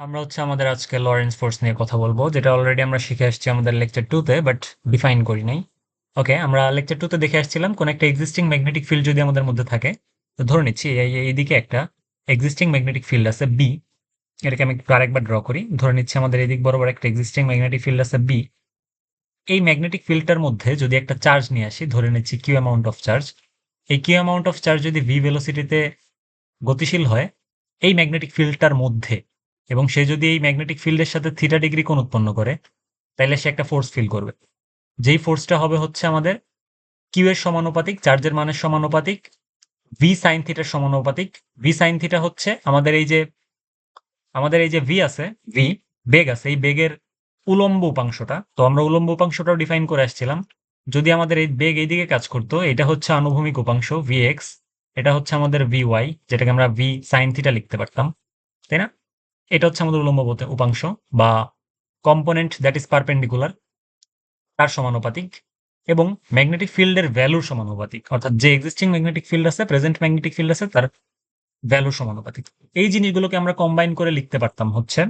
আমরা হচ্ছে আমাদের আজকে লরেন্স ফোর্স নিয়ে কথা বলব, যেটা অলরেডি আমরা শিখে আসছি আমাদের লেকচার টুতে বাট ডিফাইন করি নাই। ওকে আমরা লেকচার টুতে দেখে আসছিলাম, কোন একটা এক্সিস্টিং ম্যাগনেটিক ফিল্ড যদি আমাদের মধ্যে থাকে, তো ধরে নিচ্ছি, এই এইদিকে একটা এক্সিস্টিং ম্যাগনেটিক ফিল্ড আছে বি এটাকে আমি একটু আরেকবার ড্র করি। ধরে নিচ্ছি আমাদের এদিক বরাবর একটা এক্সিস্টিং ম্যাগনেটিক ফিল্ড আছে বি এই ম্যাগনেটিক ফিল্ডটার মধ্যে যদি একটা চার্জ নিয়ে আসি, ধরে নিচ্ছি কিউ অ্যামাউন্ট অফ চার্জ এই কিউ অ্যামাউন্ট অফ চার্জ যদি ভি ভেলোসিটিতে গতিশীল হয়, এই ম্যাগনেটিক ফিল্ডটার মধ্যে এবং সে যদি এই ম্যাগনেটিক ফিল্ডের সাথে থিটা ডিগ্রি কোণ উৎপন্ন করে তাহলে সে একটা ফোর্স ফিল করবে। যেই ফোর্সটা হবে হচ্ছে আমাদের কিউ এর সমানুপাতিক চার্জের মানের সমানুপাতিক ভি সাইন থিটার সমানুপাতিক। ভি সাইন থিটা হচ্ছে আমাদের এই যে, আমাদের এই যে ভি আছে ভি বেগ আছে, এই বেগের উলম্ব উপাংশটা। তো আমরা উলম্ব উপাংশটাও ডিফাইন করে আসছিলাম। যদি আমাদের এই বেগ এইদিকে কাজ করতো, এটা হচ্ছে আনুভূমিক উপাংশ ভি এক্স এটা হচ্ছে আমাদের ভি ওয়াই যেটাকে আমরা ভি সাইন থিটা লিখতে পারতাম, তাই না? এটা হচ্ছে আমাদের উলম্ব উপাংশ বা কম্পোনেন্ট দ্যাট ইজ পারপেন্ডিকুলার তার সমানুপাতিক এবং ম্যাগনেটিক ফিল্ডের ভ্যালুর সমানুপাতিক। অর্থাৎ যে এক্সিস্টিং ম্যাগনেটিক ফিল্ড আছে প্রেজেন্ট ম্যাগনেটিক ফিল্ড আছে, তার ভ্যালুর সমানুপাতিক। এই জিনিসগুলোকে আমরা কম্বাইন করে লিখতে পারতাম হচ্ছে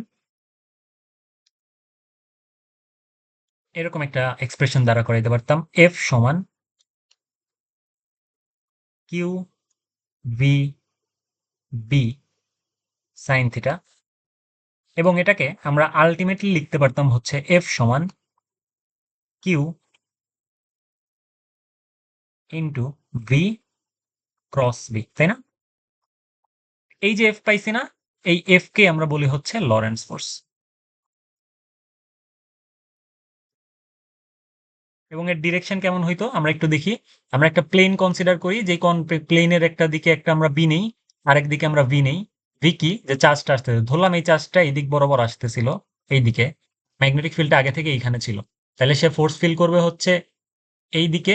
এরকম একটা এক্সপ্রেশন দ্বারা করে দিতে পারতাম এফ সমান Q V B sine theta এবং এটাকে আমরা আলটিমেটলি লিখতে পারতাম হচ্ছে এফ সমান Q into V cross B তাই না? এই যে এফ পাইছি না, এই এফ কে আমরা বলি হচ্ছে লরেন্স ফোর্স এবং এর ডিরেকশন কেমন হইতো? আমরা একটু দেখি। আমরা একটা প্লেন কনসিডার করি যে কোন প্লেনের একটা দিকে একটা আমরা বি নেই, আরেক দিকে আমরা ভি নেই। ভি কি যে চার্জটা আসতেছে, ধরলাম এই চার্জটা এই দিক বরাবর আসতেছিল এই দিকে ম্যাগনেটিক ফিল্ডটা আগে থেকে এইখানে ছিল। তাহলে সে ফোর্স ফিল করবে হচ্ছে এই দিকে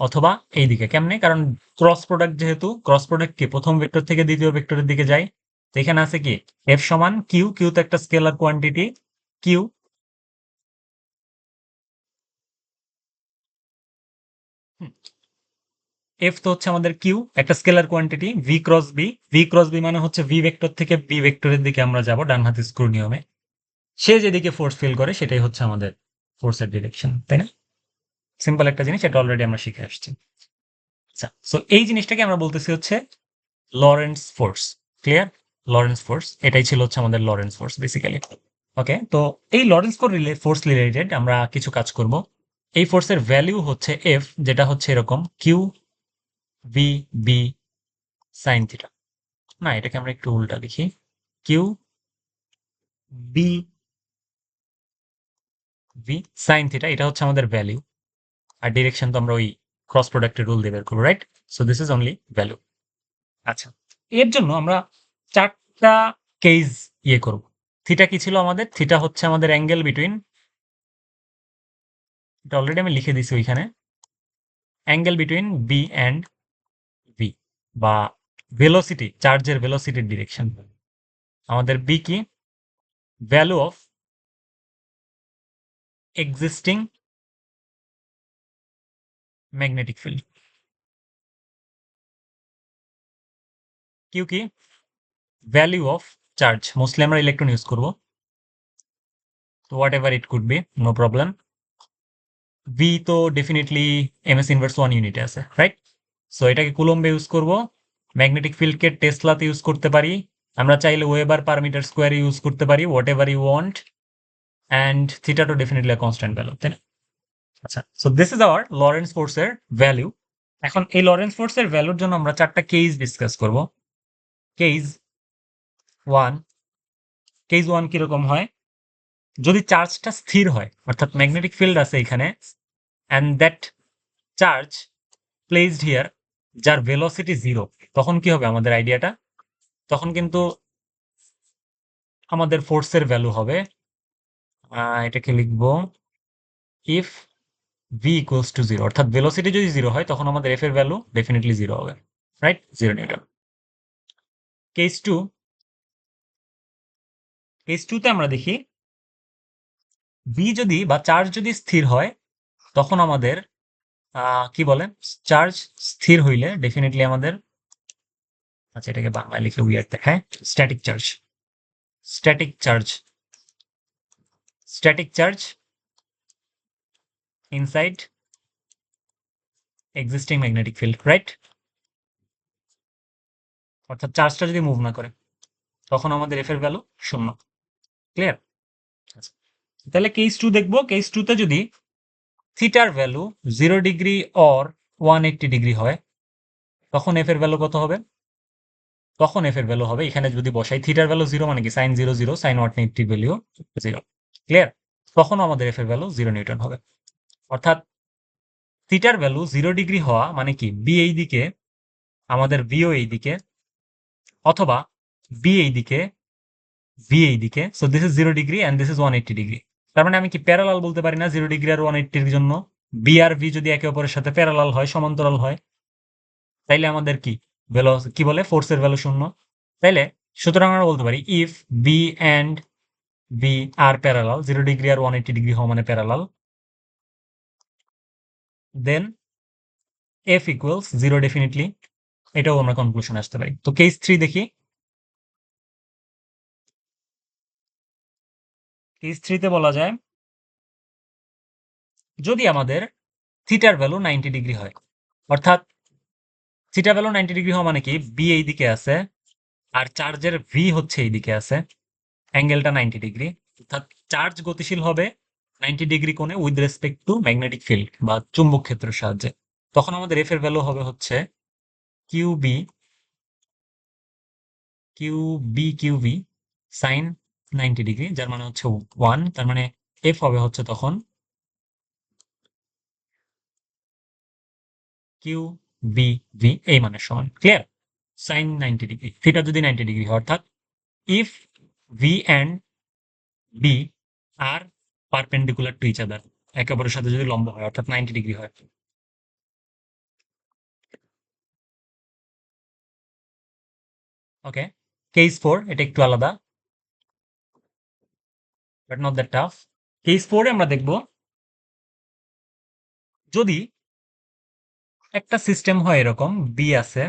অথবা এই দিকে কেমনে? কারণ ক্রস প্রোডাক্ট যেহেতু ক্রস প্রোডাক্ট কি? প্রথম ভেক্টর থেকে দ্বিতীয় ভেক্টরের দিকে যায়। তো এখানে আছে কি? এফ সমান কিউ কিউ তো একটা স্কেলার কোয়ান্টিটি কিউ এফ তো হচ্ছে আমাদের কিউ একটা scalar quantity V cross B V cross B মানে হচ্ছে ভি ভেক্টর থেকে বি ভেক্টরের দিকে আমরা যাব ডান হাতে স্ক্রু নিয়মে। সে যেদিকে ফোর্স ফিল করে, সেটাই হচ্ছে আমাদের ফোর্সের ডিরেকশন তাই না? সিম্পল একটা জিনিস, এটা অলরেডি আমরা শিখে আসছি। আচ্ছা সো এই জিনিসটাকে আমরা বলতেছি হচ্ছে Lorentz force clear Lorentz force এটাই ছিল হচ্ছে আমাদের লরেন্স ফোর্স বেসিক্যালি ওকে তো এই লরেন্স ফোর্স রিলেটেড আমরা কিছু কাজ করব। এই ফোর্সের ভ্যালু হচ্ছে এফ যেটা হচ্ছে এরকম Q V B sine theta না এটাকে আমরা একটু উল্টা লিখি। Q B V sine theta এটা হচ্ছে আমাদের ভ্যালু আর ডিরেকশন তো আমরা ওই ক্রস প্রোডাক্টের রুল দিয়ে বের করব right so this is only value আচ্ছা এর জন্য আমরা চারটা কেস ইয়ে করব। থিটা কি ছিল আমাদের? থিটা হচ্ছে আমাদের অ্যাঙ্গেল বিটুইন এটা অলরেডি আমি লিখে দিছি ওইখানে। অ্যাঙ্গেল বিটুইন বি অ্যান্ড বা ভেলোসিটি চার্জের ভেলোসিটির ডিরেকশন আমাদের বি কি? Value of existing magnetic field Q কি? ভ্যালু অফ চার্জ মোস্টলি আমরা ইলেকট্রন ইউজ করব। Whatever it could be no problem V তো definitely M S inverse one ইউনিটে আছে রাইট সো এটাকে কুলম্বে ইউজ করব। ম্যাগনেটিক ফিল্ডকে টেসলাতে ইউজ করতে পারি। আমরা চাইলে ওয়েবার পার মিটার স্কোয়ারে ইউজ করতে পারি whatever you want and theta তো ডেফিনেটলি কনস্ট্যান্ট ভ্যালু তাই না? আচ্ছা so this is our Lorentz ফোর্সের ভ্যালু এখন এই লরেন্স ফোর্সের ভ্যালুর জন্য আমরা চারটা কেস ডিসকাস করব। কেস ওয়ান কেস ওয়ান কীরকম হয়? যদি চার্জটা স্থির হয়, অর্থাৎ ম্যাগনেটিক ফিল্ড আছে এখানে and that charge placed here যার ভেলোসিটি জিরো তখন কি হবে আমাদের আইডিয়াটা তখন কিন্তু আমাদের ফোর্সের ভ্যালু হবে এটাকে লিখব if V equals to zero অর্থাৎ ভেলোসিটি যদি জিরো হয়, তখন আমাদের এফ এর ভ্যালু ডেফিনেটলি জিরো হবে right zero newton case two case টুতে আমরা দেখি ভি যদি বা চার্জ যদি স্থির হয়, তখন আমাদের কি বলে? চার্জ স্থির হইলে ডেফিনেটলি আমাদের আচ্ছা এটাকে বাংলায় লিখলে উইয়ার দেখায়। Static charge static charge static charge inside existing magnetic field right অর্থাৎ চার্জটা যদি মুভ না করে, তখন আমাদের এফ এর ভ্যালু শূন্য। ক্লিয়ার তাহলে কেস টু দেখব। কেস টুতে যদি থিটার value zero degree or one eighty degree হয়, তখন এফ এর ভ্যালু কত হবে? তখন এফ এর ভ্যালু হবে, এখানে যদি বসাই, থিটার ভ্যালু জিরো মানে কি? Sine zero zero, sine one eighty value zero. Clear? তখন আমাদের এফ এর ভ্যালু জিরো নিউটন হবে। অর্থাৎ থিটার ভ্যালু জিরো ডিগ্রি হওয়া মানে কি? বি এই দিকে, আমাদের ভিও এই দিকে, অথবা বি এই দিকে ভি এই দিকে। So this is zero degree and this is one eighty degree তার মানে আমি কি প্যারালাল বলতে পারি না? জিরো ডিগ্রি আর ওয়ান এইটটির জন্য? বি আর ভি যদি একে অপরের সাথে প্যারালাল হয়, সমান্তরাল হয়, তাইলে আমাদের কি? ভ্যালু কি বলে? ফোর্সের ভ্যালু শূন্য। তাইলে সুতরাং আমরা বলতে পারি if B and B are parallel zero degree R one eighty degree হওয়া মানে parallel then F equals zero definitely এটাও আমরা কনক্লুশন আসতে পারি। তো কেস থ্রি দেখি। থ্রিতে বলা যায়, যদি আমাদের থিটার ভ্যালু নাইনটি ডিগ্রি হয়। অর্থাৎ থিটা ভ্যালু নাইনটি ডিগ্রি হওয়া মানে কি? বি এই দিকে আছে আর চার্জের ভি হচ্ছে এই দিকে আছে। অ্যাঙ্গেলটা নাইনটি ডিগ্রি। অর্থাৎ চার্জ গতিশীল হবে নাইনটি ডিগ্রি কোণে with respect to magnetic field বা চুম্বক ক্ষেত্রের সাহায্যে। তখন আমাদের এফ এর ভ্যালু হবে হচ্ছে Q B Q B Q sine ninety degree, যার মানে হচ্ছে ওয়ান, তার মানে এফ হবে হচ্ছে তখন কিউ বি ভি, এই মানের সমান, clear? Sine ninety degree, theta যদি নাইনটি ডিগ্রি হয়, অর্থাৎ if V and B are perpendicular to each other, একে অপরের সাথে যদি লম্ব হয়, অর্থাৎ নাইনটি ডিগ্রি হয়। ওকে কেস ফোর, এটা একটু আলাদা। But not that tough case ফোরে আমরা দেখব, যদি একটা সিস্টেম হয় এরকম বি আছে,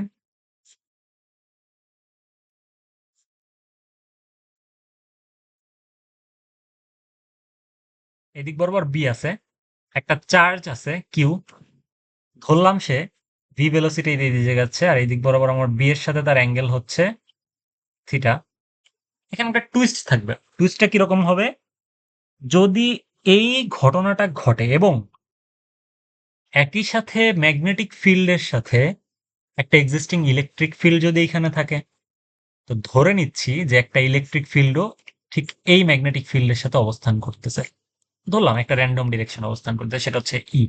এদিক বরাবর বি আছে, একটা চার্জ আছে কিউ ধরলাম সে ভি ভেলোসিটি দিয়ে দিয়ে যাচ্ছে, আর এই দিক বরাবর আমার বি এর সাথে তার অ্যাঙ্গেল হচ্ছে থিটা এখানে একটা টুইস্ট থাকবে টুইস্টটা কীরকম হবে? যদি এই ঘটনাটা ঘটে এবং একই সাথে ম্যাগনেটিক ফিল্ডের সাথে একটা এক্সিস্টিং ইলেকট্রিক ফিল্ড যদি এখানে থাকে, তো ধরে নিচ্ছি যে একটা ইলেকট্রিক ফিল্ডও ঠিক এই ম্যাগনেটিক ফিল্ডের সাথে অবস্থান করতেছে। ধরলাম একটা র্যান্ডম ডিরেকশন অবস্থান করতেছে, সেটা হচ্ছে ই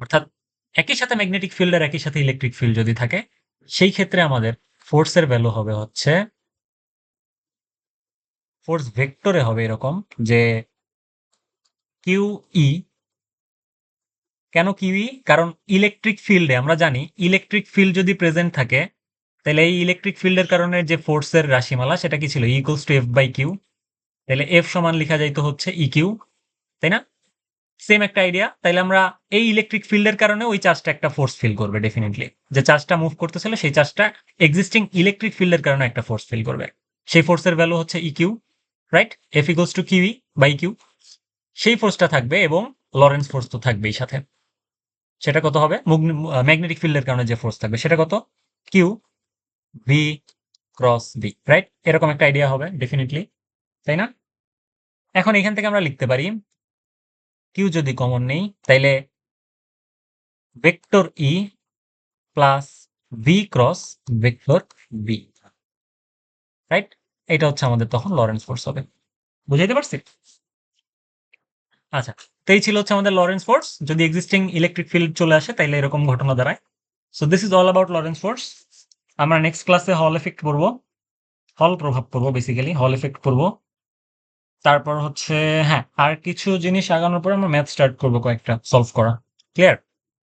অর্থাৎ একই সাথে ম্যাগনেটিক ফিল্ড আর একই সাথে ইলেকট্রিক ফিল্ড যদি থাকে, সেই ক্ষেত্রে আমাদের ফোর্সের ভ্যালু হবে হচ্ছে ফোর্স ভেক্টরে হবে এরকম যে কিউ ই কেন কিউই কারণ ইলেকট্রিক ফিল্ডে আমরা জানি ইলেকট্রিক ফিল্ড যদি প্রেজেন্ট থাকে, তাহলে এই ইলেকট্রিক ফিল্ডের কারণে যে ফোর্সের রাশিমালা, সেটা কি ছিল? Equals to F by Q তাহলে এফ সমান লেখা যাইতো হচ্ছে ই কিউ তাই না? সেম একটা আইডিয়া তাইলে আমরা এই ইলেকট্রিক ফিল্ডের কারণে ওই চার্জটা একটা ফোর্স ফিল করবে ডেফিনেটলি যে চার্জটা মুভ করতেছিল, সেই চার্জটা এক্সিস্টিং ইলেকট্রিক ফিল্ডের কারণে একটা ফোর্স ফিল করবে। সেই ফোর্সের ভ্যালু হচ্ছে E Q right F equals to Q E by Q সেই ফোর্সটা থাকবে এবং লরেন্স ফোর্স তো থাকবেই সাথে। সেটা কত হবে? ম্যাগনেটিক ফিল্ডের কারণে যে ফোর্স থাকবে, সেটা কত? Q V cross B right এরকম একটা আইডিয়া হবে ডেফিনেটলি তাই না? এখন এখান থেকে আমরা লিখতে পারি কিউ যদি কমন নেই, তাইলে vector E plus V cross vector B right এটা হচ্ছে আমাদের তখন লরেন্স ফোর্স হবে। বুঝাইতে পারছি? আচ্ছা তো এই ছিল হচ্ছে আমাদের লরেন্স ফোর্স যদি এক্সিস্টিং ইলেকট্রিক ফিল্ড চলে আসে, তাইলে এরকম ঘটনা দাঁড়ায়। So this is all about Lorentz force আমরা নেক্সট ক্লাসে হল এফেক্ট পড়ব হল প্রভাব পড়ব বেসিক্যালি হল এফেক্ট পড়ব তারপর হচ্ছে হ্যাঁ আর কিছু জিনিস আগানোর পরে আমরা ম্যাথ স্টার্ট করব কয়েকটা সলভ করা। ক্লিয়ার